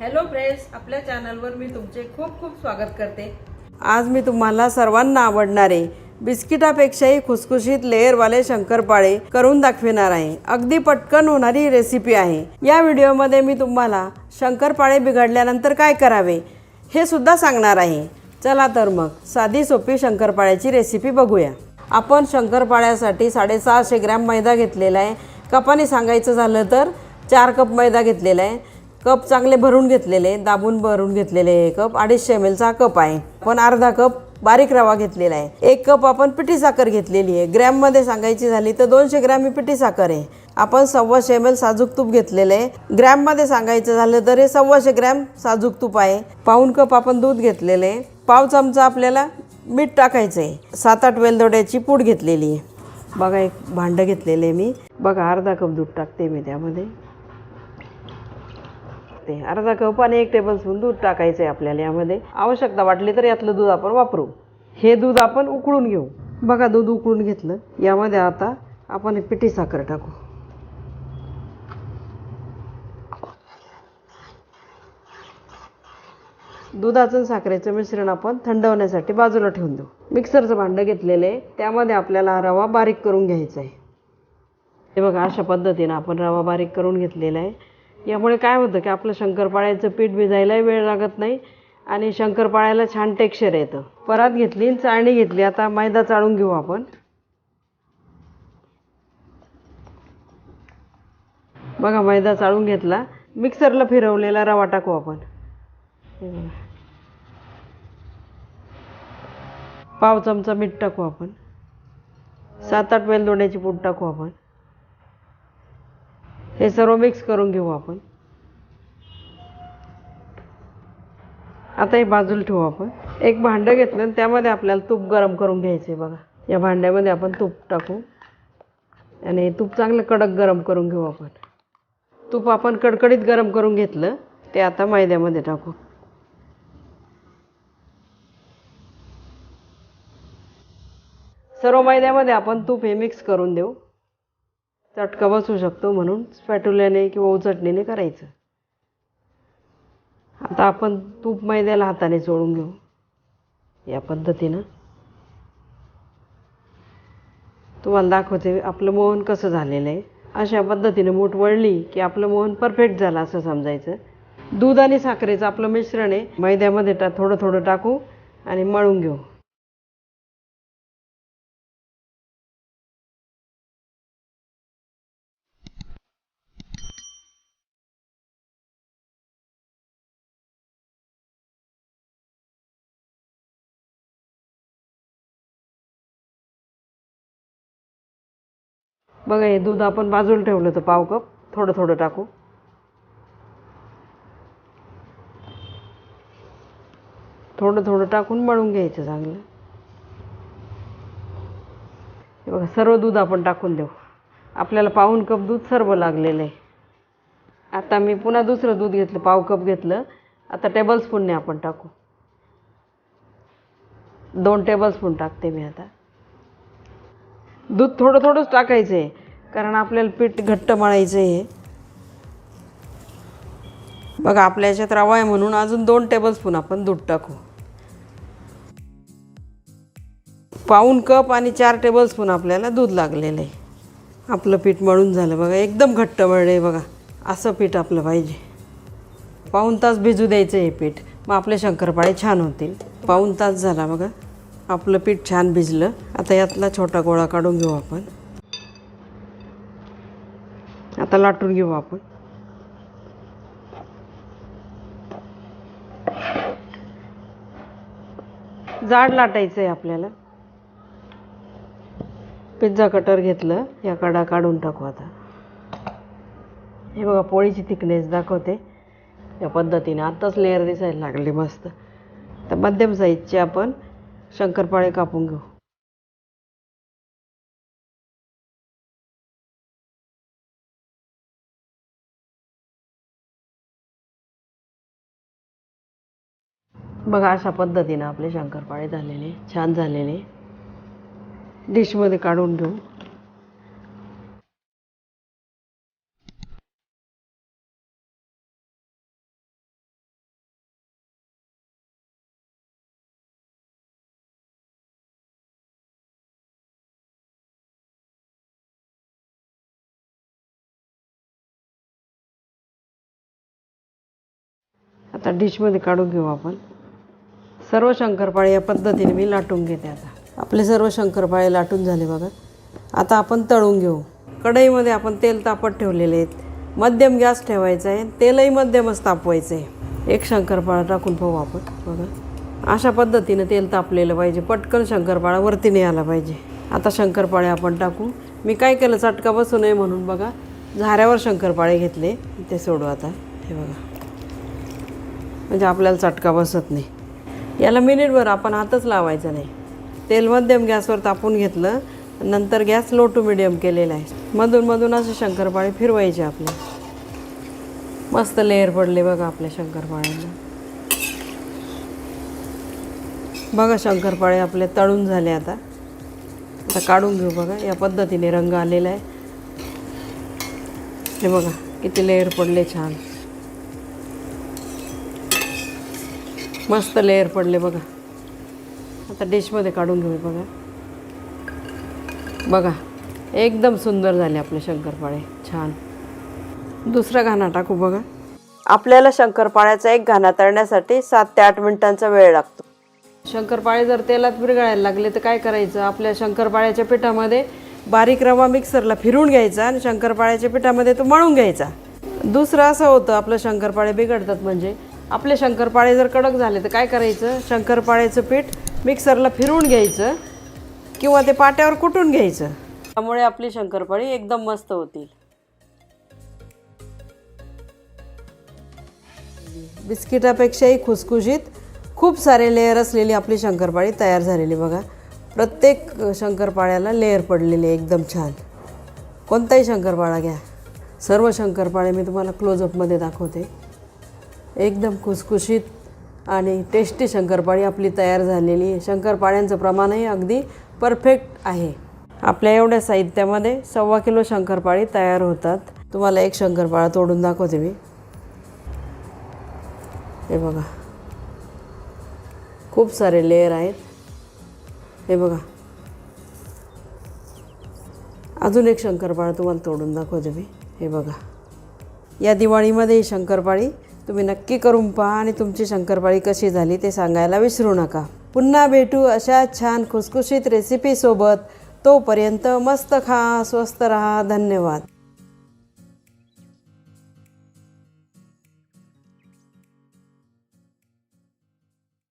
Hello friends आपल्या चॅनलवर मी तुमचे खूप खूप स्वागत करते. आज मी तुम्हाला सर्वांना आवडणारे बिस्किटापेक्षाही खुसखुशीत लेअरवाले शंकरपाळे करून दाखविणार आहे. अगदी पटकन होणारी रेसिपी आहे. या व्हिडिओमध्ये मी तुम्हाला शंकरपाळे बिघडल्यानंतर काय करावे हे सुद्धा सांगणार आहे. चला तर मग साधी सोपी शंकरपाळ्याची रेसिपी बघूया. आपण शंकरपाळ्यासाठी साडेसहाशे ग्रॅम मैदा घेतलेला आहे. कपाने सांगायचं झालं तर चार कप मैदा घेतलेला आहे. कप चांगले भरून घेतलेले दाबून भरून घेतलेले हे कप अडीचशे एम एलचा कप आहे. पण अर्धा कप बारीक रवा घेतलेला आहे. एक कप आपण पिठी साखर घेतलेली आहे. ग्रॅममध्ये सांगायची झाली तर दोनशे ग्रॅम ही पिठी साखर आहे. आपण सव्वाशे एम एल साजूक तूप घेतलेलं आहे. ग्रॅममध्ये सांगायचं झालं तर हे सव्वाशे ग्रॅम साजूक तूप आहे. पाऊन कप आपण दूध घेतलेलं आहे. पाव चमचा आपल्याला मीठ टाकायचं आहे. सात आठ वेलदोड्याची पूड घेतलेली आहे. बघा एक भांडं घेतलेलं आहे मी. बघा अर्धा कप दूध टाकते मी त्यामध्ये. लागते. अर्धा कप आणि एक टेबलस्पून दूध टाकायचं आहे आपल्याला यामध्ये. आवश्यकता वाटली तर यातलं दूध आपण वापरू. हे दूध आपण उकळून घेऊ. बघा दूध उकळून घेतलं. यामध्ये आता आपण पिठी साखर टाकू. दुधाचं साखरेचं मिश्रण आपण थंड होण्यासाठी बाजूला ठेवून देऊ. मिक्सरचं भांडं घेतलेलं आहे. त्यामध्ये आपल्याला रवा बारीक करून घ्यायचा आहे. हे बघा अशा पद्धतीनं आपण रवा बारीक करून घेतलेला आहे. यामुळे काय होतं की आपलं शंकरपाळ्याचं पीठ भिजायलाही वेळ लागत नाही आणि शंकरपाळ्याला छान टेक्स्चर येतं. परात घेतली आणि चाळणी घेतली. आता मैदा चाळून घेऊ आपण. बघा मैदा चाळून घेतला. मिक्सरला फिरवलेला रवा टाकू आपण. पाव चमचा मीठ टाकू आपण. सात आठ वेलदोड्याची पूड टाकू आपण. हे सर्व मिक्स करून घेऊ आपण. आता हे बाजूला ठेवू आपण. एक भांडं घेतलं आणि त्यामध्ये आपल्याला तूप गरम करून घ्यायचं आहे बघा. या भांड्यामध्ये आपण तूप टाकू. आणि तूप चांगलं कडक गरम करून घेऊ आपण. तूप आपण कडकडीत गरम करून घेतलं ते आता मैद्यामध्ये टाकू. सर्व मैद्यामध्ये आपण तूप हे मिक्स करून देऊ. चटका बसू शकतो म्हणून स्पॅटुल्याने किंवा उचटणीने करायचं. आता आपण तूप मैद्याला हाताने चोळून घेऊ. या पद्धतीनं. तुम्हाला दाखवते आपलं मोहन कसं झालेलं आहे. अशा पद्धतीने मूठ वळली की आपलं मोहन परफेक्ट झालं असं समजायचं. दूध आणि साखरेचं आपलं मिश्रण आहे. मैद्यामध्ये टा थोडं थोडं टाकू आणि मळून घेऊ. बघा हे दूध आपण बाजूला ठेवलं होतं पाव कप. थोडं थोडं टाकू. थोडं थोडं टाकून मळून घ्यायचं चांगलं. हे बघा सर्व दूध आपण टाकून देऊ. आपल्याला पाऊन कप दूध सर्व लागलेलं आहे. आता मी पुन्हा दुसरं दूध घेतलं पाव कप घेतलं. आता टेबलस्पूनने आपण टाकू. दोन टेबलस्पून टाकते मी आता. दूध थोडं थोडंच टाकायचं आहे कारण आपल्याला पीठ घट्ट मळायचं आहे बघा आपल्या याच्यात रवा आहे म्हणून अजून दोन टेबलस्पून आपण दूध टाकू. पाऊन कप आणि चार टेबलस्पून आपल्याला दूध लागलेलं आहे. आपलं पीठ मळून झालं. बघा एकदम घट्ट मळलं आहे बघा. असं पीठ आपलं पाहिजे. पाऊन तास भिजू द्यायचं हे पीठ. मग आपले शंकरपाळे छान होतील. पाऊन तास झाला बघा. आपलं पीठ छान भिजलं. आता यातला छोटा गोळा काढून घेऊ आपण. आता लाटून घेऊ आपण. जाड लाटायचं आहे आपल्याला. पिझ्झा कटर घेतलं. या कडा काढून टाकू आता. हे बघा पोळीची थिकनेस दाखवते. या पद्धतीने. आत्ताच लेअर दिसायला लागली मस्त. तर मध्यम साईजची आपण शंकरपाळे कापून घेऊ. बघा अशा पद्धतीनं आपले शंकरपाळे झालेले छान झालेले. डिशमध्ये काढून घेऊ. आता डिशमध्ये काढून घेऊ आपण. सर्व शंकरपाळे या पद्धतीने मी लाटून घेते आता. आपले सर्व शंकरपाळे लाटून झाले बघा. आता आपण तळून घेऊ. कढईमध्ये आपण तेल तापत ठेवलेले आहेत. मध्यम गॅस ठेवायचा आहे. तेलही मध्यमच तापवायचं आहे एक शंकरपाळा टाकून पाहू आपण. बघा. अशा पद्धतीनं तेल तापलेलं पाहिजे. पटकन शंकरपाळा वरती नाही आला पाहिजे. आता शंकरपाळे आपण टाकू. मी काय केलं? चटका बसू नये म्हणून बघा. झाऱ्यावर शंकरपाळे घेतले. ते सोडू आता. हे बघा. म्हणजे आपल्याला चटका बसत नाही. याला मिनिटभर आपण हातच लावायचा नाही. तेल मध्यम गॅसवर तापून घेतलं नंतर गॅस लो टू मिडियम केलेला आहे. मधून मधून असे शंकरपाळे फिरवायचे आपले. मस्त लेअर पडले बघा आपल्या शंकरपाळ्यांना. बघा शंकरपाळे आपले तळून झाले आता. आता काढून घेऊ बघा. या पद्धतीने रंग आलेला आहे. हे बघा किती लेअर पडले छान. मस्त लेअर पडले बघा. आता डिशमध्ये काढून घेऊ बघा. बघा एकदम सुंदर झाले आपले शंकरपाळे. छान. दुसरा घाणा टाकू बघा. आपल्याला शंकरपाळ्याचा एक घाणा तळण्यासाठी सात ते आठ मिनिटांचा वेळ लागतो. शंकरपाळे जर तेलात विरघळायला लागले तर काय करायचं? आपल्या शंकरपाळ्याच्या पिठामध्ये बारीक रवा मिक्सरला फिरून घ्यायचा आणि शंकरपाळ्याच्या पिठामध्ये तो मळून घ्यायचा. दुसरं असं होतं आपलं शंकरपाळे बिघडतात म्हणजे. आपले शंकरपाळे जर कडक झाले तर काय करायचं? शंकरपाळ्याचं पीठ मिक्सरला फिरवून घ्यायचं किंवा ते पाट्यावर कुटून घ्यायचं. त्यामुळे आपली शंकरपाळी एकदम मस्त होतील. बिस्किटापेक्षाही खुसखुशीत खूप सारे लेअर असलेली आपली शंकरपाळी तयार झालेली बघा. प्रत्येक शंकरपाळ्याला लेअर पडलेली एकदम छान. कोणताही शंकरपाळा घ्या. सर्व शंकरपाळे मी तुम्हाला क्लोजअपमध्ये दाखवते. एकदम खुसखुशीत आणि टेस्टी शंकरपाळी आपली तयार झालेली आहे. शंकरपाळ्यांचं प्रमाणही अगदी परफेक्ट आहे. आपल्या एवढ्या साहित्यामध्ये सव्वा किलो शंकरपाळी तयार होतात. तुम्हाला एक शंकरपाळा तोडून दाखवते मी. हे बघा. खूप सारे लेअर आहेत. हे बघा. अजून एक शंकरपाळा तुम्हाला तोडून दाखवते मी. हे बघा. या दिवाळीमध्ये ही शंकरपाळी तुम्ही नक्की करून पहा आणि तुमची शंकरपाळी कशी झाली ते सांगायला विसरू नका. पुन्हा भेटू अशा छान खुसखुशीत रेसिपीसोबत तोपर्यंत मस्त खा स्वस्त रहा. धन्यवाद.